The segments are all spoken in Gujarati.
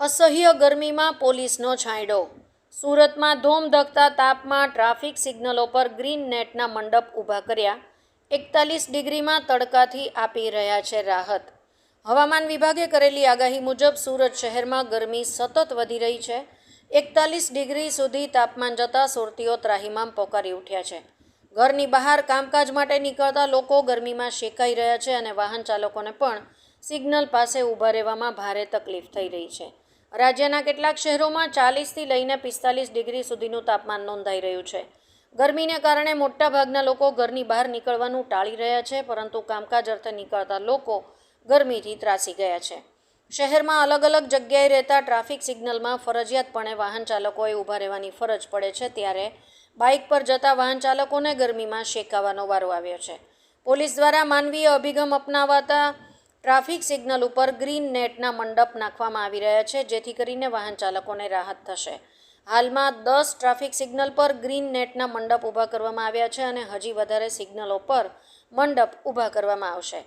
અસહ્ય ગરમીમાં પોલીસનો છાંયડો. સુરતમાં ધોમધખતા તાપમાં ટ્રાફિક સિગ્નલો પર ગ્રીન નેટના મંડપ ઊભા કર્યા. એકતાલીસ ડિગ્રીમાં તડકાથી આપી રહ્યા છે રાહત. હવામાન વિભાગે કરેલી આગાહી મુજબ સુરત શહેરમાં ગરમી સતત વધી રહી છે. એકતાલીસ ડિગ્રી સુધી તાપમાન જતાં સુરતીઓ ત્રાહિમામ પોકારી ઉઠ્યા છે. ઘરની બહાર કામકાજ માટે નીકળતા લોકો ગરમીમાં શેકાઈ રહ્યા છે અને વાહન ચાલકોને પણ સિગ્નલ પાસે ઊભા રહેવામાં ભારે તકલીફ થઈ રહી છે. રાજ્યના કેટલાક શહેરોમાં ચાલીસથી લઈને પિસ્તાલીસ ડિગ્રી સુધીનું તાપમાન નોંધાઈ રહ્યું છે. ગરમીને કારણે મોટાભાગના લોકો ઘરની બહાર નીકળવાનું ટાળી રહ્યા છે, પરંતુ કામકાજ અર્થે નીકળતા લોકો ગરમીથી ત્રાસી ગયા છે. શહેરમાં અલગ અલગ જગ્યાએ રહેતા ટ્રાફિક સિગ્નલમાં ફરજિયાતપણે વાહન ચાલકોએ ઊભા રહેવાની ફરજ પડે છે, ત્યારે બાઇક પર જતા વાહન ચાલકોને ગરમીમાં શેકાવાનો વારો આવ્યો છે. પોલીસ દ્વારા માનવીય અભિગમ અપનાવાતા ટ્રાફિક સિગ્નલ ઉપર ગ્રીન નેટના મંડપ નાખવામાં આવી રહ્યા છે, જેથી કરીને વાહન ચાલકોને રાહત થશે. હાલમાં દસ ટ્રાફિક સિગ્નલ પર ગ્રીન નેટના મંડપ ઊભા કરવામાં આવ્યા છે અને હજી વધારે સિગ્નલો પર મંડપ ઊભા કરવામાં આવશે.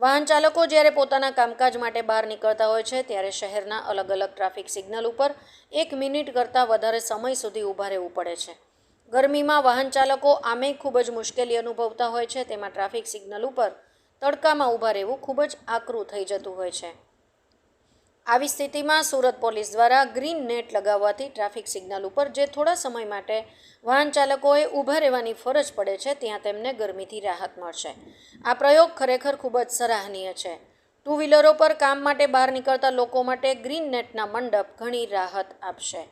વાહન ચાલકો જ્યારે પોતાના કામકાજ માટે બહાર નીકળતા હોય છે, ત્યારે શહેરના અલગ અલગ ટ્રાફિક સિગ્નલ ઉપર એક મિનિટ કરતાં વધારે સમય સુધી ઊભા રહેવું પડે છે. ગરમીમાં વાહન ચાલકો આમે ખૂબ જ મુશ્કેલી અનુભવતા હોય છે, તેમાં ટ્રાફિક સિગ્નલ ઉપર તડકામાં ઊભા રહેવું ખૂબ જ આકરું થઈ જતું હોય છે. આવી સ્થિતિમાં સુરત પોલીસ દ્વારા ગ્રીન નેટ લગાવવાથી ટ્રાફિક સિગ્નલ ઉપર જે થોડા સમય માટે વાહન ચાલકોએ ઊભા રહેવાની ફરજ પડે છે, ત્યાં તેમને ગરમીથી રાહત મળશે. આ પ્રયોગ ખરેખર ખૂબ જ સરાહનીય છે. ટુ વ્હીલરો પર કામ માટે બહાર નીકળતા લોકો માટે ગ્રીન નેટના મંડપ ઘણી રાહત આપશે.